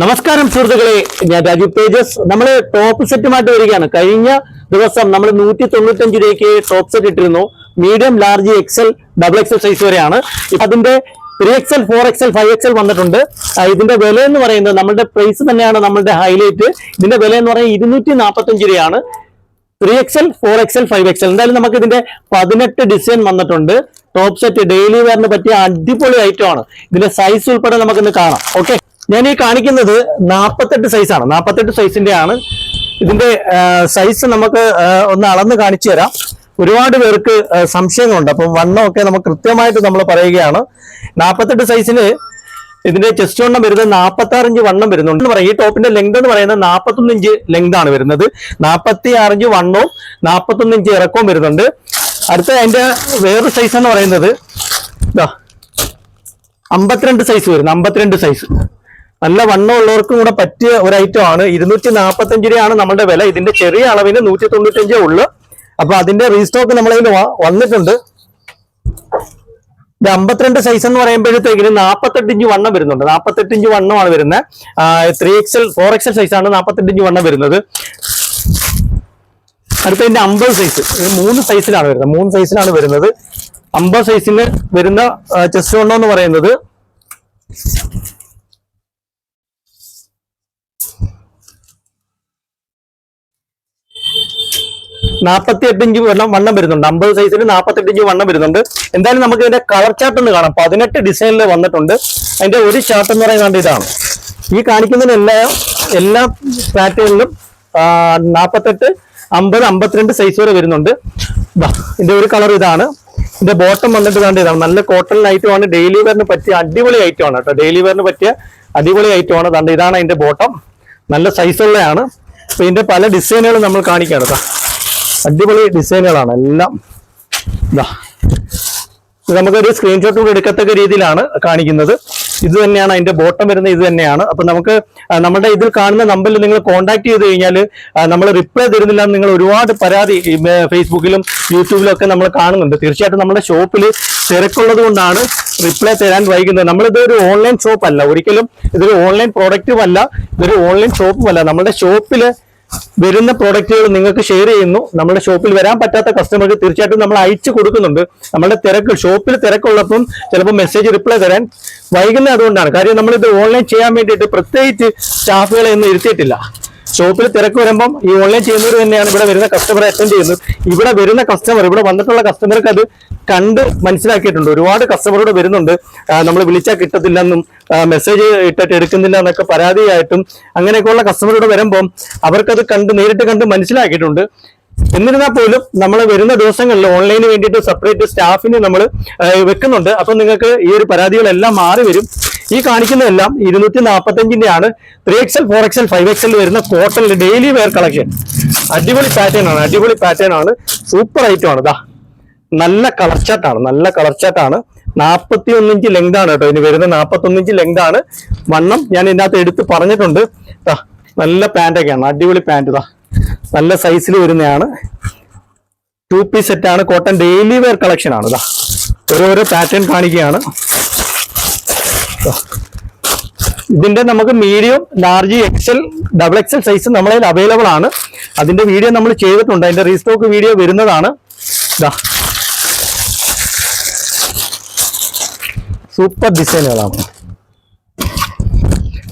നമസ്കാരം സുഹൃത്തുക്കളെ. ഞാൻ രാജു പേജസ് നമ്മൾ ടോപ്പ് സെറ്റുമായിട്ട് വരികയാണ്. കഴിഞ്ഞ ദിവസം നമ്മൾ നൂറ്റി തൊണ്ണൂറ്റഞ്ച് രൂപയ്ക്ക് ടോപ്പ് സെറ്റ് ഇട്ടിരുന്നു. Medium large XL double XL size വരെയാണ്. അതിന്റെ three XL four XL five XL വന്നിട്ടുണ്ട്. ഇതിന്റെ വില എന്ന് പറയുന്നത് നമ്മുടെ പ്രൈസ് തന്നെയാണ് നമ്മളുടെ ഹൈലൈറ്റ് ഇതിന്റെ വില എന്ന് പറയുന്നത് ഇരുന്നൂറ്റി നാൽപ്പത്തഞ്ച് രൂപയാണ് three XL four XL five XL എന്തായാലും നമുക്ക് ഇതിന്റെ പതിനെട്ട് ഡിസൈൻ വന്നിട്ടുണ്ട്. ടോപ്പ് സെറ്റ് ഡെയിലി വെയറിന് പറ്റിയ അടിപൊളി ഐറ്റം ആണ്. ഇതിന്റെ സൈസ് ഉൾപ്പെടെ നമുക്കിന്ന് കാണാം. ഓക്കെ ഞാൻ ഈ കാണിക്കുന്നത് നാൽപ്പത്തെട്ട് സൈസാണ് നാൽപ്പത്തെട്ട് സൈസിന്റെ ആണ്. ഇതിന്റെ സൈസ് നമുക്ക് ഒന്ന് അളന്ന് കാണിച്ചു തരാം. ഒരുപാട് പേർക്ക് സംശയങ്ങളുണ്ട്. അപ്പം വണ്ണമൊക്കെ നമുക്ക് കൃത്യമായിട്ട് നമ്മൾ പറയുകയാണ്. നാൽപ്പത്തെട്ട് സൈസിന് ഇതിന്റെ ചെസ്റ്റ് വണ്ണം വരുന്നത് നാൽപ്പത്തി ആറ് ഇഞ്ച് വണ്ണം വരുന്നുണ്ട് എന്ന് പറയും. ഈ ടോപ്പിന്റെ ലെങ്ത് എന്ന് പറയുന്നത് നാൽപ്പത്തൊന്ന് ഇഞ്ച് ലെങ്ത് ആണ് വരുന്നത്. നാൽപ്പത്തി ആറ് ഇഞ്ച് വണ്ണവും നാൽപ്പത്തൊന്ന് ഇഞ്ച് ഇറക്കവും വരുന്നുണ്ട്. അടുത്ത അതിന്റെ വേറൊരു സൈസ് എന്ന് പറയുന്നത് അമ്പത്തിരണ്ട് സൈസ് വരുന്നത് അമ്പത്തിരണ്ട് സൈസ് നല്ല വണ്ണം ഉള്ളവർക്കും കൂടെ പറ്റിയ ഒരു ഐറ്റം ആണ്. ഇരുന്നൂറ്റി നാൽപ്പത്തഞ്ച് രൂപയാണ് നമ്മുടെ വില. ഇതിന്റെ ചെറിയ അളവിന് നൂറ്റി തൊണ്ണൂറ്റഞ്ചേ ഉള്ളു. അപ്പൊ അതിന്റെ റീസ്റ്റോക്ക് നമ്മളതിൽ വന്നിട്ടുണ്ട്. ഇത് അമ്പത്തിരണ്ട് സൈസ് എന്ന് പറയുമ്പോഴത്തേക്കിന് നാൽപ്പത്തെട്ട് ഇഞ്ച് വണ്ണം വരുന്നുണ്ട്. നാൽപ്പത്തെട്ട് ഇഞ്ച് വണ്ണമാണ് വരുന്നത്. Three XL four XL size ആണ് നാൽപ്പത്തെട്ട് ഇഞ്ച് വണ്ണം വരുന്നത്. അടുത്ത ഇതിന്റെ അമ്പത് സൈസ് മൂന്ന് സൈസിലാണ് വരുന്നത്. മൂന്ന് സൈസിലാണ് വരുന്നത്. അമ്പത് സൈസിന് വരുന്ന ചെസ്റ്റ് വണ്ണം എന്ന് പറയുന്നത് നാൽപ്പത്തി എട്ട് ഇഞ്ച് വണ്ണം വരുന്നുണ്ട്. അമ്പത് സൈസിൽ നാൽപ്പത്തെട്ട് ഇഞ്ച് വണ്ണം വരുന്നുണ്ട്. എന്തായാലും നമുക്ക് ഇതിന്റെ കളർ ചാർട്ട് ഒന്ന് കാണാം. പതിനെട്ട് ഡിസൈനിൽ വന്നിട്ടുണ്ട്. അതിന്റെ ഒരു ചാർട്ട് എന്ന് പറയുന്നത് ഇതാണ്. ഈ കാണിക്കുന്നതിന് എല്ലാ പാറ്റേണിലും നാൽപ്പത്തെട്ട് അമ്പത് അമ്പത്തിരണ്ട് സൈസ് വരെ വരുന്നുണ്ട്. ഇതിന്റെ ഒരു കളർ ഇതാണ്. ഇതിന്റെ ബോട്ടം വന്നിട്ട് കണ്ട ഇതാണ്. നല്ല കോട്ടൺ ഐറ്റം ആണ്. ഡെയിലി വെയറിന് പറ്റിയ അടിപൊളി ഐറ്റം ആണ് കേട്ടോ. ഡെയിലി വെയറിന് പറ്റിയ അടിപൊളി ഐറ്റം ആണ്. കണ്ട ഇതാണ് അതിന്റെ ബോട്ടം നല്ല സൈസ് ഉള്ളതാണ്. അപ്പൊ ഇതിന്റെ പല ഡിസൈനുകളും നമ്മൾ കാണിക്കാണ് കേട്ടോ. അടിപൊളി ഡിസൈനുകളാണ് എല്ലാം. നമുക്കൊരു സ്ക്രീൻഷോട്ട് കൂടി എടുക്കത്തക്ക രീതിയിലാണ് കാണിക്കുന്നത്. ഇത് തന്നെയാണ് അതിന്റെ ബോട്ടം വരുന്നത് ഇത് തന്നെയാണ്. അപ്പൊ നമുക്ക് നമ്മുടെ ഇതിൽ കാണുന്ന നമ്പറിൽ നിങ്ങൾ കോൺടാക്ട് ചെയ്ത് കഴിഞ്ഞാൽ നമ്മൾ റിപ്ലൈ തരുന്നില്ല നിങ്ങൾ ഒരുപാട് പരാതി ഫേസ്ബുക്കിലും യൂട്യൂബിലും ഒക്കെ നമ്മൾ കാണുന്നുണ്ട്. തീർച്ചയായിട്ടും നമ്മുടെ ഷോപ്പിൽ തിരക്കുള്ളത് കൊണ്ടാണ് റിപ്ലൈ തരാൻ വൈകുന്നത്. നമ്മളിത് ഒരു ഓൺലൈൻ ഷോപ്പ് അല്ല. ഒരിക്കലും ഇതൊരു ഓൺലൈൻ പ്രോഡക്റ്റും അല്ല. ഇതൊരു ഓൺലൈൻ ഷോപ്പും അല്ല. നമ്മുടെ ഷോപ്പിൽ വരുന്ന പ്രോഡക്റ്റുകൾ നിങ്ങൾക്ക് ഷെയർ ചെയ്യുന്നു. നമ്മുടെ ഷോപ്പിൽ വരാൻ പറ്റാത്ത കസ്റ്റമർക്ക് തീർച്ചയായിട്ടും നമ്മൾ അയച്ചു കൊടുക്കുന്നുണ്ട്. നമ്മുടെ തിരക്ക് ഷോപ്പിൽ തിരക്കുള്ളപ്പം ചിലപ്പോൾ മെസ്സേജ് റിപ്ലൈ തരാൻ വൈകുന്നത് അതുകൊണ്ടാണ്. കാര്യം നമ്മളിത് ഓൺലൈൻ ചെയ്യാൻ വേണ്ടിയിട്ട് പ്രത്യേകിച്ച് സ്റ്റാഫുകളെ ഒന്നും ഇരുത്തിയിട്ടില്ല. ഷോപ്പിൽ തിരക്ക് വരുമ്പം ഈ ഓൺലൈൻ ചെയ്യുന്നവർ തന്നെയാണ് ഇവിടെ വരുന്ന കസ്റ്റമർ അറ്റൻഡ് ചെയ്യുന്നത്. ഇവിടെ വരുന്ന കസ്റ്റമർ ഇവിടെ വന്നിട്ടുള്ള കസ്റ്റമർക്ക് അത് കണ്ട് മനസ്സിലാക്കിയിട്ടുണ്ട്. ഒരുപാട് കസ്റ്റമറോട് വരുന്നുണ്ട്. നമ്മൾ വിളിച്ചാൽ കിട്ടത്തില്ലെന്നും മെസ്സേജ് ഇട്ടിട്ട് എടുക്കുന്നില്ല എന്നൊക്കെ പരാതിയായിട്ടും അങ്ങനെയൊക്കെയുള്ള കസ്റ്റമറോട് വരുമ്പം അവർക്കത് കണ്ട് നേരിട്ട് കണ്ട് മനസ്സിലാക്കിയിട്ടുണ്ട്. എന്നിരുന്നാൽ പോലും നമ്മൾ വരുന്ന ദിവസങ്ങളിൽ ഓൺലൈന് വേണ്ടിയിട്ട് സെപ്പറേറ്റ് സ്റ്റാഫിന് നമ്മൾ വെക്കുന്നുണ്ട്. അപ്പൊ നിങ്ങൾക്ക് ഈ ഒരു പരാതികളെല്ലാം മാറി വരും. ഈ കാണിക്കുന്നതെല്ലാം ഇരുന്നൂറ്റി നാൽപ്പത്തഞ്ചിന്റെ ആണ് three XL four XL five XL വരുന്ന കോട്ടണിൽ ഡെയിലി വെയർ കളക്ഷൻ അടിപൊളി പാറ്റേൺ ആണ് അടിപൊളി പാറ്റേൺ ആണ്. സൂപ്പർ ഐറ്റം ആണ് ഇതാ നല്ല കളർ ചാട്ടാണ് നല്ല കളർ ചാട്ടാണ് നാൽപ്പത്തി ഒന്നിഞ്ച് ലെങ്ത് ആണ് കേട്ടോ ഇനി വരുന്ന നാൽപ്പത്തി ഒന്ന് ഇഞ്ച് ലെങ്ത് ആണ്. വണ്ണം ഞാൻ ഇതിനകത്ത് എടുത്ത് പറഞ്ഞിട്ടുണ്ട്. നല്ല പാന്റൊക്കെയാണ് അടിപൊളി പാന്റ് ഇതാ നല്ല സൈസിൽ വരുന്നതാണ്. ടു പീസ് സെറ്റാണ് കോട്ടൺ ഡെയിലി വെയർ കളക്ഷൻ ആണ് ഇതാ ഓരോരോ പാറ്റേൺ കാണിക്കുകയാണ്. ഇതിന്റെ നമുക്ക് medium large XL double XL size നമ്മളതിൽ അവൈലബിൾ ആണ്. അതിന്റെ വീഡിയോ നമ്മൾ ചെയ്തിട്ടുണ്ട്. അതിന്റെ റീസ്റ്റോക്ക് വീഡിയോ വരുന്നതാണ്. സൂപ്പർ ഡിസൈനുകളാണ്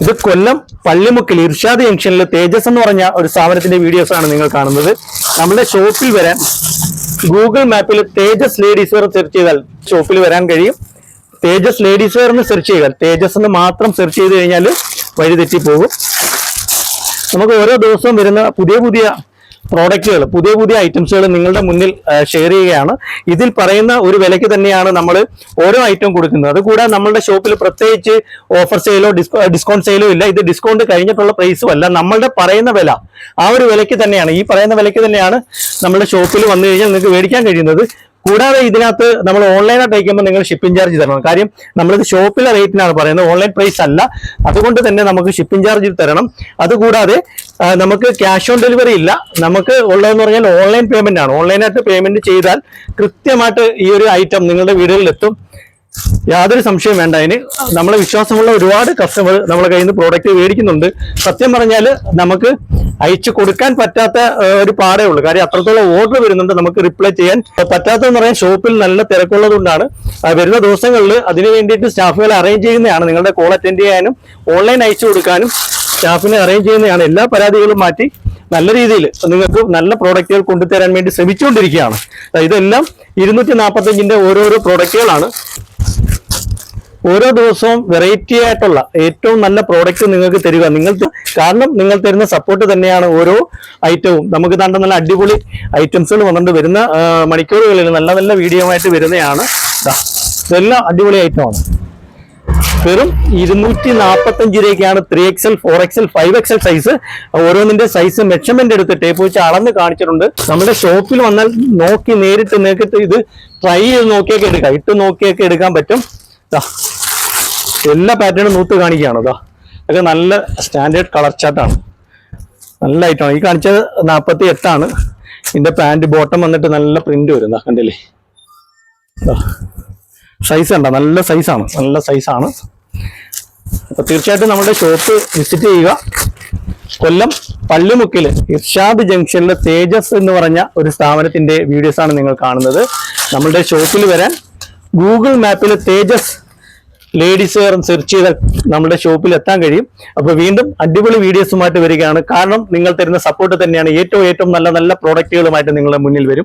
ഇത് കൊല്ലം പള്ളിമുക്കിൽ ഇർഷാദ് ജംഗ്ഷനിൽ തേജസ് എന്ന് പറഞ്ഞ ഒരു സ്ഥാപനത്തിന്റെ വീഡിയോസ് ആണ് നിങ്ങൾ കാണുന്നത്. നമ്മുടെ ഷോപ്പിൽ വരാൻ ഗൂഗിൾ മാപ്പിൽ തേജസ് ലേഡീസ് വെയർ സെർച്ച് ചെയ്താൽ ഷോപ്പിൽ വരാൻ കഴിയും. തേജസ് ലേഡീസ് വെയർ എന്ന് സെർച്ച് ചെയ്താൽ തേജസ് എന്ന് മാത്രം സെർച്ച് ചെയ്ത് കഴിഞ്ഞാൽ വഴി തെറ്റിപ്പോകും നമുക്ക് ഓരോ ദിവസവും വരുന്ന പുതിയ പുതിയ പ്രോഡക്റ്റുകൾ പുതിയ പുതിയ ഐറ്റംസുകൾ നിങ്ങളുടെ മുന്നിൽ ഷെയർ ചെയ്യുകയാണ്. ഇതിൽ പറയുന്ന ഒരു വിലയ്ക്ക് തന്നെയാണ് നമ്മൾ ഓരോ ഐറ്റം കൊടുക്കുന്നത്. അതുകൂടാതെ നമ്മളുടെ ഷോപ്പിൽ പ്രത്യേകിച്ച് ഓഫർ സെയിലോ ഡിസ്കൗണ്ട് സെയിലോ ഇല്ല. ഇത് ഡിസ്കൗണ്ട് കഴിഞ്ഞിട്ടുള്ള പ്രൈസും അല്ല. നമ്മളുടെ പറയുന്ന വില ആ ഒരു വിലയ്ക്ക് തന്നെയാണ്. ഈ പറയുന്ന വിലയ്ക്ക് തന്നെയാണ് നമ്മുടെ ഷോപ്പിൽ വന്നു കഴിഞ്ഞാൽ നിങ്ങൾക്ക് മേടിക്കാൻ കഴിയുന്നത്. കൂടാതെ ഇതിനകത്ത് നമ്മൾ ഓൺലൈനായിട്ട് അയക്കുമ്പോൾ നിങ്ങൾ ഷിപ്പിംഗ് ചാർജ് തരണം. കാര്യം നമ്മളിത് ഷോപ്പിലെ റേറ്റിനാണ് പറയുന്നത്. ഓൺലൈൻ പ്രൈസ് അല്ല. അതുകൊണ്ട് തന്നെ നമുക്ക് ഷിപ്പിംഗ് ചാർജ് തരണം. അതുകൂടാതെ നമുക്ക് ക്യാഷ് ഓൺ ഡെലിവറി ഇല്ല. നമുക്ക് ഉള്ളതെന്ന് പറഞ്ഞാൽ ഓൺലൈൻ പേയ്മെന്റ് ആണ്. ഓൺലൈനായിട്ട് പേയ്മെന്റ് ചെയ്താൽ കൃത്യമായിട്ട് ഈ ഒരു ഐറ്റം നിങ്ങളുടെ വീടുകളിൽ എത്തും യാതൊരു സംശയം വേണ്ട. അതിന് നമ്മളെ വിശ്വാസമുള്ള ഒരുപാട് കസ്റ്റമർ നമ്മളെ കയ്യിൽ നിന്ന് പ്രോഡക്റ്റ് മേടിക്കുന്നുണ്ട്. സത്യം പറഞ്ഞാൽ നമുക്ക് അയച്ചു കൊടുക്കാൻ പറ്റാത്ത ഒരു പാടേ ഉള്ളൂ. കാര്യം അത്രത്തോളം ഓർഡർ വരുന്നുണ്ട് നമുക്ക് റിപ്ലൈ ചെയ്യാൻ. പറ്റാത്തതെന്ന് പറയാൻ ഷോപ്പിൽ നല്ല തിരക്കുള്ളത് കൊണ്ടാണ് വരുന്ന ദിവസങ്ങളിൽ അതിനു വേണ്ടിയിട്ട് സ്റ്റാഫുകൾ അറേഞ്ച് ചെയ്യുന്നതാണ്. നിങ്ങളുടെ കോൾ അറ്റൻഡ് ചെയ്യാനും ഓൺലൈൻ അയച്ചു കൊടുക്കാനും സ്റ്റാഫിനെ അറേഞ്ച് ചെയ്യുന്നതാണ്. എല്ലാ പരാതികളും മാറ്റി നല്ല രീതിയിൽ നിങ്ങൾക്ക് നല്ല പ്രോഡക്റ്റുകൾ കൊണ്ടുതരാൻ വേണ്ടി ശ്രമിച്ചുകൊണ്ടിരിക്കുകയാണ്. ഇതെല്ലാം ഇരുന്നൂറ്റി നാൽപ്പത്തഞ്ചിന്റെ ഓരോരോ പ്രോഡക്റ്റുകളാണ് ഓരോ ദിവസവും വെറൈറ്റി ആയിട്ടുള്ള ഏറ്റവും നല്ല പ്രോഡക്റ്റ് നിങ്ങൾക്ക് തരിക. നിങ്ങൾ കാരണം നിങ്ങൾ തരുന്ന സപ്പോർട്ട് തന്നെയാണ് ഓരോ ഐറ്റവും നമുക്ക് കണ്ട നല്ല അടിപൊളി ഐറ്റംസുകൾ വന്നിട്ട് വരുന്ന മണിക്കൂറുകളിൽ നല്ല നല്ല വീഡിയോ ആയിട്ട് വരുന്നതാണ്. ഇതെല്ലാം അടിപൊളി ഐറ്റമാണ് വെറും ഇരുന്നൂറ്റി നാൽപ്പത്തഞ്ച് രൂപയ്ക്കാണ് three XL four XL five XL size ഓരോന്നിന്റെ size measurement എടുത്ത് ടേപ്പ് വെച്ച് അളന്ന് കാണിച്ചിട്ടുണ്ട്. നമ്മുടെ ഷോപ്പിൽ വന്നാൽ നോക്കി നേരിട്ട് നിങ്ങൾക്ക് ഇത് ട്രൈ ചെയ്ത് നോക്കിയൊക്കെ എടുക്കാം. ഇട്ട് നോക്കിയൊക്കെ എടുക്കാൻ പറ്റും. എല്ലാ പാറ്റേണും നൂത്ത് കാണിക്കുകയാണ് ഇതാ ഇതൊക്കെ നല്ല സ്റ്റാൻഡേർഡ് കളർ ചാർട്ടാണ് നല്ല ഐറ്റമാണ് ഈ കാണിച്ചത് നാൽപ്പത്തി എട്ടാണ് ഇതിന്റെ പാന്റ് ബോട്ടം വന്നിട്ട് നല്ല പ്രിന്റ് വരും ഇതാ കണ്ടില്ലേ? സൈസ് ഉണ്ടോ നല്ല സൈസാണ് നല്ല സൈസാണ് അപ്പം തീർച്ചയായിട്ടും നമ്മുടെ ഷോപ്പ് വിസിറ്റ് ചെയ്യുക. കൊല്ലം പള്ളിമുക്കിൽ ഇർഷാദ് ജംഗ്ഷനിലെ തേജസ് എന്ന് പറഞ്ഞ ഒരു സ്ഥാപനത്തിന്റെ വീഡിയോസാണ് നിങ്ങൾ കാണുന്നത്. നമ്മളുടെ ഷോപ്പിൽ വരാൻ ഗൂഗിൾ മാപ്പിൽ തേജസ് ലേഡീസ് വെയർ സെർച്ച് ചെയ്താൽ നമ്മുടെ ഷോപ്പിൽ എത്താൻ കഴിയും. അപ്പൊ വീണ്ടും അടിപൊളി വീഡിയോസുമായിട്ട് വരികയാണ്. കാരണം നിങ്ങൾ തരുന്ന സപ്പോർട്ട് തന്നെയാണ് ഏറ്റവും ഏറ്റവും നല്ല നല്ല പ്രോഡക്റ്റുകളുമായിട്ട് നിങ്ങളുടെ മുന്നിൽ വരും.